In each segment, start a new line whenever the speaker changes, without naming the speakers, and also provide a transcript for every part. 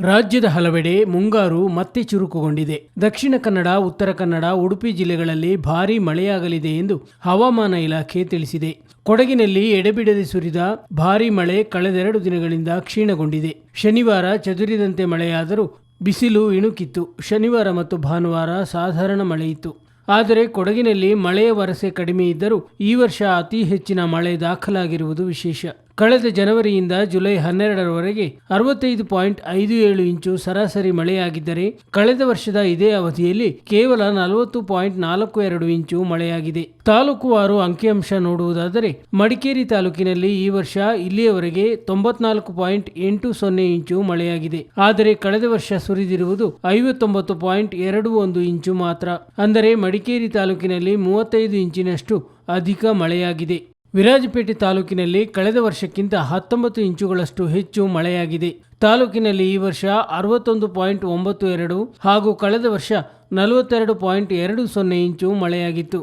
ರಾಜ್ಯದ ಹಲವೆಡೆ ಮುಂಗಾರು ಮತ್ತೆ ಚುರುಕುಗೊಂಡಿದೆ. ದಕ್ಷಿಣ ಕನ್ನಡ, ಉತ್ತರ ಕನ್ನಡ, ಉಡುಪಿ ಜಿಲ್ಲೆಗಳಲ್ಲಿ ಭಾರೀ ಮಳೆಯಾಗಲಿದೆ ಎಂದು ಹವಾಮಾನ ಇಲಾಖೆ ತಿಳಿಸಿದೆ. ಕೊಡಗಿನಲ್ಲಿ ಎಡೆಬಿಡದೆ ಸುರಿದ ಭಾರೀ ಮಳೆ ಕಳೆದೆರಡು ದಿನಗಳಿಂದ ಕ್ಷೀಣಗೊಂಡಿದೆ. ಶನಿವಾರ ಚದುರಿದಂತೆ ಮಳೆಯಾದರೂ ಬಿಸಿಲು ಇಣುಕಿತ್ತು. ಶನಿವಾರ ಮತ್ತು ಭಾನುವಾರ ಸಾಧಾರಣ ಮಳೆಯಿತ್ತು ಆದರೆ ಕೊಡಗಿನಲ್ಲಿ ಮಳೆಯ ವರಸೆ ಕಡಿಮೆ ಇದ್ದರೂ ಈ ವರ್ಷ ಅತಿ ಹೆಚ್ಚಿನ ಮಳೆ ದಾಖಲಾಗಿರುವುದು ವಿಶೇಷ. ಕಳೆದ ಜನವರಿಯಿಂದ ಜುಲೈ ಹನ್ನೆರಡರವರೆಗೆ ಅರವತ್ತೈದು ಪಾಯಿಂಟ್ ಐದು ಏಳು ಇಂಚು ಸರಾಸರಿ ಮಳೆಯಾಗಿದ್ದರೆ ಕಳೆದ ವರ್ಷದ ಇದೇ ಅವಧಿಯಲ್ಲಿ ಕೇವಲ ನಲವತ್ತು ಪಾಯಿಂಟ್ ನಾಲ್ಕು ಎರಡು ಇಂಚು ಮಳೆಯಾಗಿದೆ. ತಾಲೂಕುವಾರು ಅಂಕಿಅಂಶ ನೋಡುವುದಾದರೆ ಮಡಿಕೇರಿ ತಾಲೂಕಿನಲ್ಲಿ ಈ ವರ್ಷ ಇಲ್ಲಿಯವರೆಗೆ ತೊಂಬತ್ನಾಲ್ಕು ಪಾಯಿಂಟ್ ಎಂಟು ಸೊನ್ನೆ ಇಂಚು ಮಳೆಯಾಗಿದೆ. ಆದರೆ ಕಳೆದ ವರ್ಷ ಸುರಿದಿರುವುದು ಐವತ್ತೊಂಬತ್ತು ಪಾಯಿಂಟ್ ಎರಡು ಒಂದು ಇಂಚು ಮಾತ್ರ. ಅಂದರೆ ಮಡಿಕೇರಿ ತಾಲೂಕಿನಲ್ಲಿ ಮೂವತ್ತೈದು ಇಂಚಿನಷ್ಟು ಅಧಿಕ ಮಳೆಯಾಗಿದೆ. ವಿರಾಜಪೇಟೆ ತಾಲೂಕಿನಲ್ಲಿ ಕಳೆದ ವರ್ಷಕ್ಕಿಂತ ಹತ್ತೊಂಬತ್ತು ಇಂಚುಗಳಷ್ಟು ಹೆಚ್ಚು ಮಳೆಯಾಗಿದೆ. ತಾಲೂಕಿನಲ್ಲಿ ಈ ವರ್ಷ ಅರವತ್ತೊಂದು ಪಾಯಿಂಟ್ ಒಂಬತ್ತು ಎರಡು ಹಾಗೂ ಕಳೆದ ವರ್ಷ ನಲವತ್ತೆರಡು ಪಾಯಿಂಟ್ ಎರಡು ಸೊನ್ನೆ ಇಂಚು ಮಳೆಯಾಗಿತ್ತು.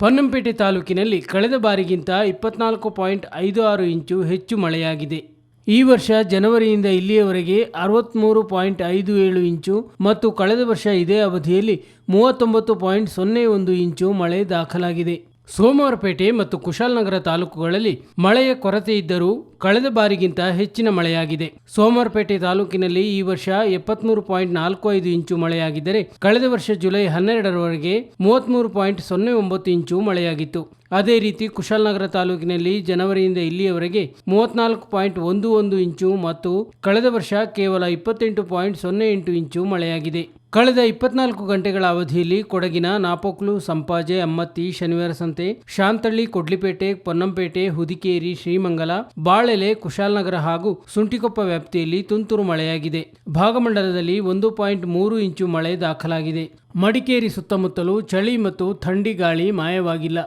ಪೊನ್ನಂಪೇಟೆ ತಾಲೂಕಿನಲ್ಲಿ ಕಳೆದ ಬಾರಿಗಿಂತ ಇಪ್ಪತ್ನಾಲ್ಕು ಪಾಯಿಂಟ್ ಐದು ಆರು ಇಂಚು ಹೆಚ್ಚು ಮಳೆಯಾಗಿದೆ. ಈ ವರ್ಷ ಜನವರಿಯಿಂದ ಇಲ್ಲಿಯವರೆಗೆ ಅರವತ್ತ್ಮೂರು ಪಾಯಿಂಟ್ ಐದು ಏಳು ಇಂಚು ಮತ್ತು ಕಳೆದ ವರ್ಷ ಇದೇ ಅವಧಿಯಲ್ಲಿ ಮೂವತ್ತೊಂಬತ್ತು ಪಾಯಿಂಟ್ ಸೊನ್ನೆ ಒಂದು ಇಂಚು ಮಳೆ ದಾಖಲಾಗಿದೆ. ಸೋಮವಾರಪೇಟೆ ಮತ್ತು ಕುಶಾಲನಗರ ತಾಲೂಕುಗಳಲ್ಲಿ ಮಳೆಯ ಕೊರತೆ ಇದ್ದರೂ ಕಳೆದ ಬಾರಿಗಿಂತ ಹೆಚ್ಚಿನ ಮಳೆಯಾಗಿದೆ. ಸೋಮವಾರಪೇಟೆ ತಾಲೂಕಿನಲ್ಲಿ ಈ ವರ್ಷ ಎಪ್ಪತ್ಮೂರು ಪಾಯಿಂಟ್ ನಾಲ್ಕು ಐದು ಇಂಚು ಮಳೆಯಾಗಿದ್ದರೆ ಕಳೆದ ವರ್ಷ ಜುಲೈ ಹನ್ನೆರಡರವರೆಗೆ ಮೂವತ್ತ್ಮೂರು ಪಾಯಿಂಟ್ ಸೊನ್ನೆ ಒಂಬತ್ತು ಇಂಚು ಮಳೆಯಾಗಿತ್ತು. ಅದೇ ರೀತಿ ಕುಶಾಲನಗರ ತಾಲೂಕಿನಲ್ಲಿ ಜನವರಿಯಿಂದ ಇಲ್ಲಿಯವರೆಗೆ ಮೂವತ್ನಾಲ್ಕು ಪಾಯಿಂಟ್ ಒಂದು ಒಂದು ಇಂಚು ಮತ್ತು ಕಳೆದ ವರ್ಷ ಕೇವಲ ಇಪ್ಪತ್ತೆಂಟು ಪಾಯಿಂಟ್ ಸೊನ್ನೆ ಎಂಟು ಇಂಚು ಮಳೆಯಾಗಿದೆ. ಕಳೆದ ಇಪ್ಪತ್ನಾಲ್ಕು ಗಂಟೆಗಳ ಅವಧಿಯಲ್ಲಿ ಕೊಡಗಿನ ನಾಪೋಕ್ಲು, ಸಂಪಾಜೆ, ಅಮ್ಮತ್ತಿ, ಶನಿವಾರ ಸಂತೆ, ಶಾಂತಳ್ಳಿ, ಕೊಡ್ಲಿಪೇಟೆ, ಪೊನ್ನಂಪೇಟೆ, ಹುದಿಕೇರಿ, ಶ್ರೀಮಂಗಲ, ಬಾಳೆಲೆ, ಕುಶಾಲನಗರ ಹಾಗೂ ಸುಂಟಿಕೊಪ್ಪ ವ್ಯಾಪ್ತಿಯಲ್ಲಿ ತುಂತುರು ಮಳೆಯಾಗಿದೆ. ಭಾಗಮಂಡಲದಲ್ಲಿ ಒಂದು ಪಾಯಿಂಟ್ ಮೂರು ಇಂಚು ಮಳೆ ದಾಖಲಾಗಿದೆ. ಮಡಿಕೇರಿ ಸುತ್ತಮುತ್ತಲೂ ಚಳಿ ಮತ್ತು ಥಂಡಿ ಗಾಳಿ ಮಾಯವಾಗಿಲ್ಲ.